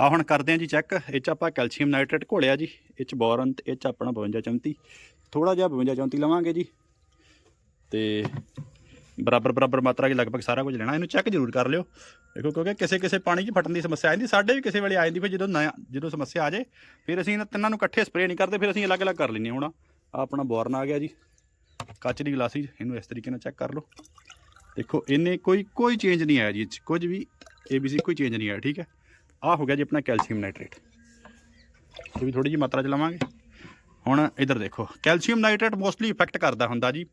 ਆ ਹੁਣ ਕਰਦੇ ਹਾਂ ਜੀ ਚੈੱਕ ਇਹ ਚ ਆਪਾਂ ਕੈਲਸ਼ੀਅਮ ਨਾਈਟ੍ਰੇਟ ਘੋਲਿਆ ਜੀ। ਇਹ ਚ ਬੋਰਨ ਤੇ ਇਹ ਚ ਆਪਣਾ 52 34 ਥੋੜਾ ਜਿਹਾ 52 34 ਲਵਾਂਗੇ ਜੀ। ਤੇ ਬਰਾਬਰ ਬਰਾਬਰ ਮਾਤਰਾ 'ਚ ਲਗਭਗ ਸਾਰਾ ਕੁਝ ਲੈਣਾ। ਇਹਨੂੰ ਚੈੱਕ ਜ਼ਰੂਰ ਕਰ ਲਿਓ। ਦੇਖੋ ਕਿਉਂਕਿ ਕਿਸੇ ਕਿਸੇ ਪਾਣੀ 'ਚ ਫਟਣ ਦੀ ਸਮੱਸਿਆ ਆ ਜਾਂਦੀ। ਸਾਡੇ ਵੀ ਕਿਸੇ ਵੇਲੇ ਆ ਜਾਂਦੀ। ਫਿਰ ਜਦੋਂ ਨਇਆ ਜਦੋਂ ਸਮੱਸਿਆ ਆ ਜਾਏ ਫਿਰ ਅਸੀਂ ਇਹਨਾਂ ਤਿੰਨਾਂ ਨੂੰ ਇਕੱਠੇ ਸਪਰੇਅ ਨਹੀਂ ਕਰਦੇ। ਫਿਰ ਅਸੀਂ ਅਲੱਗ-ਅਲੱਗ ਕਰ ਲੈਂਦੇ ਹਾਂ। ਹੁਣ ਆਹ ਆਪਣਾ ਬੋਰਨ ਆ ਗਿਆ ਜੀ। ਕੱਚ ਦੀ ਗਲਾਸੀ 'ਚ, ਇਹਨੂੰ ਇਸ ਤਰੀਕੇ ਨਾਲ ਚੈੱਕ ਕਰ ਲਓ। ਦੇਖੋ ਇਹਨੇ ਕੋਈ ਕੋਈ ਚੇਂਜ ਨਹੀਂ ਆਇਆ ਜੀ। ਇਹ 'ਚ ਕੁਝ ਵੀ ABC ਕੋਈ ਚੇਂਜ ਨਹੀਂ ਆਇਆ। ਠੀਕ ਹੈ? ਆਹ ਹੋ ਗਿਆ ਜੀ ਆਪਣਾ ਕੈਲਸ਼ੀਅਮ ਨਾਈਟ੍ਰੇਟ। ਇਹ ਵੀ ਥੋੜੀ ਜਿਹੀ ਮਾਤਰਾ ਚ ਲਵਾਂਗੇ। ਹੁਣ ਇਧਰ ਦੇਖੋ, ਕੈਲਸ਼ੀਅਮ ਨਾਈਟ੍ਰੇਟ ਮੋਸਟਲੀ ਇਫੈਕਟ ਕਰਦਾ ਹੁੰਦਾ ਜੀ।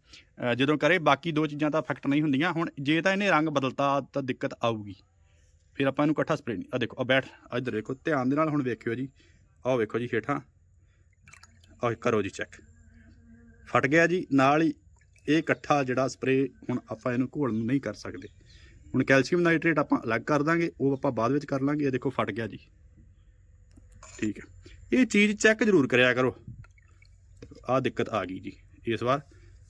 ਜਦੋਂ ਕਰੇ, ਬਾਕੀ ਦੋ ਚੀਜ਼ਾਂ ਤਾਂ ਇਫੈਕਟ ਨਹੀਂ ਹੁੰਦੀਆਂ। ਹੁਣ ਜੇ ਤਾਂ ਇਹਨੇ ਰੰਗ ਬਦਲਤਾ, ਤਾਂ ਦਿੱਕਤ ਆਊਗੀ। ਫਿਰ ਆਪਾਂ ਇਹਨੂੰ ਇਕੱਠਾ ਸਪਰੇਅ ਨਹੀਂ ਆ ਦੇਖੋ ਆ ਬੈਠ ਆ ਇੱਧਰ ਦੇਖੋ, ਧਿਆਨ ਦੇ ਨਾਲ ਹੁਣ ਵੇਖਿਓ ਜੀ। ਆਹ ਵੇਖੋ ਜੀ ਹੇਠਾਂ। ਆਹ ਕਰੋ ਜੀ ਚੈੱਕ ਫਟ ਗਿਆ ਜੀ, ਨਾਲ ਹੀ ਇਹ ਇਕੱਠਾ ਜਿਹੜਾ ਸਪਰੇਅ ਹੁਣ ਆਪਾਂ ਇਹਨੂੰ ਘੋਲ ਨੂੰ ਨਹੀਂ ਕਰ ਸਕਦੇ। ਹੁਣ ਕੈਲਸ਼ੀਅਮ ਨਾਈਟ੍ਰੇਟ ਆਪਾਂ ਅਲੱਗ ਕਰ ਦਾਂਗੇ, ਉਹ ਆਪਾਂ ਬਾਅਦ ਵਿੱਚ ਕਰ ਲਾਂਗੇ, ਇਹ ਦੇਖੋ ਫਟ ਗਿਆ ਜੀ। ਠੀਕ ਹੈ। ਇਹ ਚੀਜ਼ ਚੈੱਕ ਜ਼ਰੂਰ ਕਰਿਆ ਕਰੋ। ਆਹ ਦਿੱਕਤ ਆ ਗਈ ਜੀ, ਇਸ ਵਾਰ।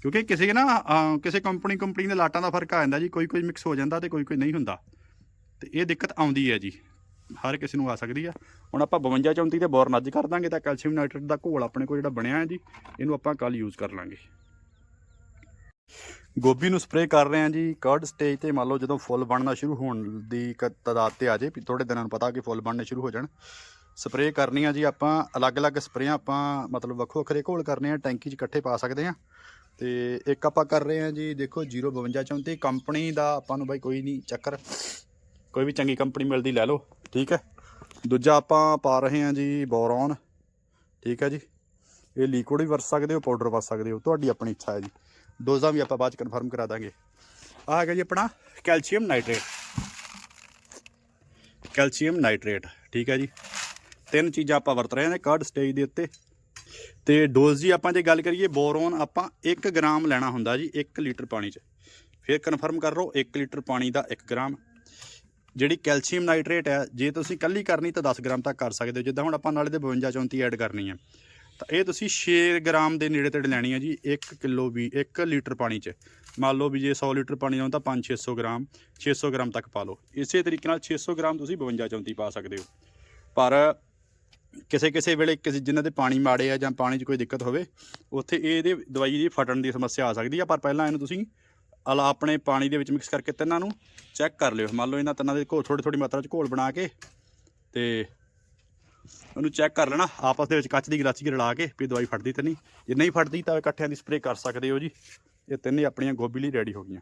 ਕਿਉਂਕਿ ਕਿਸੇ ਨਾ ਕਿਸੇ ਕੰਪਨੀ ਕੰਪਨੀ ਦੇ ਲਾਟਾਂ ਦਾ ਫ਼ਰਕ ਆ ਜਾਂਦਾ ਜੀ ਕੋਈ ਕੋਈ ਮਿਕਸ ਹੋ ਜਾਂਦਾ ਤੇ ਕੋਈ ਕੋਈ ਨਹੀਂ ਹੁੰਦਾ। ਤੇ ਇਹ ਦਿੱਕਤ ਆਉਂਦੀ ਹੈ ਜੀ, ਹਰ ਕਿਸੇ ਨੂੰ ਆ ਸਕਦੀ ਆ। ਹੁਣ ਆਪਾਂ 52 34 ਤੇ ਬੋਰਨ ਅੱਜ ਕਰ ਦਾਂਗੇ ਤਾਂ ਕੈਲਸ਼ੀਅਮ ਨਾਈਟ੍ਰੇਟ ਦਾ ਘੋਲ ਆਪਣੇ ਕੋਲ ਜਿਹੜਾ ਬਣਿਆ ਹੈ ਜੀ, ਇਹਨੂੰ ਆਪਾਂ ਕੱਲ ਯੂਜ਼ ਕਰ ਲਾਂਗੇ। ਗੋਭੀ ਨੂੰ ਸਪਰੇਅ ਕਰ ਰਹੇ ਹਾਂ ਜੀ। ਕਰਡ ਸਟੇਜ ਤੇ ਮੰਨ ਲਓ ਜਦੋਂ ਫੁੱਲ ਬਣਨਾ ਸ਼ੁਰੂ ਹੋਣ ਦੀ ਕ- ਤਾਦਾਦ ਤੇ ਆ ਜੇ, ਵੀ ਥੋੜੇ ਦਿਨਾਂ ਨੂੰ ਪਤਾ ਕਿ ਫੁੱਲ ਬਣਨੇ ਸ਼ੁਰੂ ਹੋ ਜਾਣ। ਸਪਰੇਅ ਕਰਨੀ ਆ ਜੀ ਆਪਾਂ, ਅਲੱਗ-ਅਲੱਗ ਸਪਰੇਆਂ ਆਪਾਂ ਮਤਲਬ ਵੱਖੋ ਵੱਖਰੇ ਘੋਲ ਕਰਨੇ ਆ, ਟੈਂਕੀ 'ਚ ਇਕੱਠੇ ਪਾ ਸਕਦੇ ਆ ਤੇ ਇੱਕ ਆਪਾਂ ਕਰ ਰਹੇ ਆ ਜੀ, ਦੇਖੋ 052 34 ਕੰਪਨੀ ਦਾ ਆਪਾਂ ਨੂੰ ਬਾਈ ਕੋਈ ਨਹੀਂ ਚੱਕਰ। ਕੋਈ ਵੀ ਚੰਗੀ ਕੰਪਨੀ ਮਿਲਦੀ ਲੈ ਲਓ, ਠੀਕ ਹੈ। ਦੂਜਾ ਆਪਾਂ ਪਾ ਰਹੇ ਆ ਜੀ ਬੋਰੌਨ, ਠੀਕ ਹੈ ਜੀ। ਇਹ ਲਿਕੁਇਡ ਵੀ ਵਰਤ ਸਕਦੇ ਹੋ ਪਾਊਡਰ ਵਰਤ ਸਕਦੇ ਹੋ, ਤੁਹਾਡੀ ਆਪਣੀ ਇੱਛਾ ਹੈ ਜੀ। ਡੋਜ਼ਾਂ ਵੀ ਆਪਾਂ ਬਾਅਦ ਚ ਕਨਫਰਮ ਕਰਾ ਦਾਂਗੇ। ਆਹ ਹੈਗਾ ਜੀ ਆਪਣਾ ਕੈਲਸ਼ੀਅਮ ਨਾਈਟ੍ਰੇਟ। ਕੈਲਸ਼ੀਅਮ ਨਾਈਟ੍ਰੇਟ, ਠੀਕ ਹੈ ਜੀ। ਤਿੰਨ ਚੀਜ਼ਾਂ ਆਪਾਂ ਵਰਤ ਰਹੇ ਹਾਂ ਕਾਰਡ ਸਟੇਜ ਦੇ ਉੱਤੇ। ਤੇ ਡੋਜ਼ ਦੀ ਆਪਾਂ ਜੇ ਗੱਲ ਕਰੀਏ ਬੋਰੋਨ ਆਪਾਂ 1 ਗ੍ਰਾਮ ਲੈਣਾ ਹੁੰਦਾ ਜੀ 1 ਲੀਟਰ ਪਾਣੀ 'ਚ। ਫਿਰ ਕਨਫਰਮ ਕਰ ਲਓ 1 ਲੀਟਰ ਪਾਣੀ ਦਾ 1 ਗ੍ਰਾਮ। ਜਿਹੜੀ ਕੈਲਸ਼ੀਅਮ ਨਾਈਟ੍ਰੇਟ ਹੈ, ਜੇ ਤੁਸੀਂ ਕੱਲੀ ਕਰਨੀ ਤਾਂ 10 ਗ੍ਰਾਮ ਤੱਕ ਕਰ ਸਕਦੇ ਹੋ। ਜਿੱਦਾਂ ਹੁਣ ਆਪਾਂ ਨਾਲੇ ਦੇ 52 34 ਐਡ ਕਰਨੀ ਹੈ। ਤਾਂ ਇਹ ਤੁਸੀਂ 6 ਗ੍ਰਾਮ ਦੇ ਨੇੜੇ ਤੇੜੇ ਲੈਣੀ ਹੈ ਜੀ 1 ਕਿਲੋ ਵੀ 1 ਲੀਟਰ ਪਾਣੀ 'ਚ। ਮੰਨ ਲਓ ਵੀ ਜੇ 100 ਲੀਟਰ ਪਾਣੀ ਆਉਂ ਤਾਂ 5-600 ਗ੍ਰਾਮ 600 ਗ੍ਰਾਮ ਤੱਕ ਪਾ ਲਓ। ਇਸੇ ਤਰੀਕੇ ਨਾਲ 600 ਗ੍ਰਾਮ ਤੁਸੀਂ 52 34 ਪਾ ਸਕਦੇ ਹੋ। ਪਰ ਕਿਸੇ ਕਿਸੇ ਵੇਲੇ ਕਿਸੇ ਜਿਨ੍ਹਾਂ ਦੇ ਪਾਣੀ ਮਾੜੇ ਆ ਜਾਂ ਪਾਣੀ 'ਚ ਕੋਈ ਦਿੱਕਤ ਹੋਵੇ, ਉੱਥੇ ਇਹਦੇ ਦਵਾਈ ਦੀ ਫਟਣ ਦੀ ਸਮੱਸਿਆ ਆ ਸਕਦੀ ਆ। ਪਰ ਪਹਿਲਾਂ ਇਹਨੂੰ ਤੁਸੀਂ ਅਲਾ ਆਪਣੇ ਪਾਣੀ ਦੇ ਵਿੱਚ ਮਿਕਸ ਕਰਕੇ ਤਿੰਨਾਂ ਨੂੰ ਚੈੱਕ ਕਰ ਲਿਓ। ਮੰਨ ਲਓ ਇਹਨਾਂ ਤਿੰਨਾਂ ਦੇ ਘੋਲ ਥੋੜੀ ਥੋੜੀ ਮਾਤਰਾ 'ਚ ਘੋਲ ਬਣਾ ਕੇ ਤੇ ਉਹਨੂੰ ਚੈੱਕ ਕਰ ਲੈਣਾ, ਆਪਸ ਦੇ ਵਿੱਚ ਕੱਚ ਦੀ ਗਲਾਸੀ ਰਲਾ ਕੇ, ਵੀ ਦਵਾਈ ਫੜਦੀ ਤੇ ਨਹੀਂ। ਜੇ ਨਹੀਂ ਫੜਦੀ ਤਾਂ ਇਕੱਠਿਆਂ ਦੀ ਸਪਰੇਅ ਕਰ ਸਕਦੇ ਹੋ ਜੀ। ਇਹ ਤਿੰਨੇ ਆਪਣੀਆਂ ਗੋਭੀ ਲਈ ਰੈਡੀ ਹੋ ਗਈਆਂ।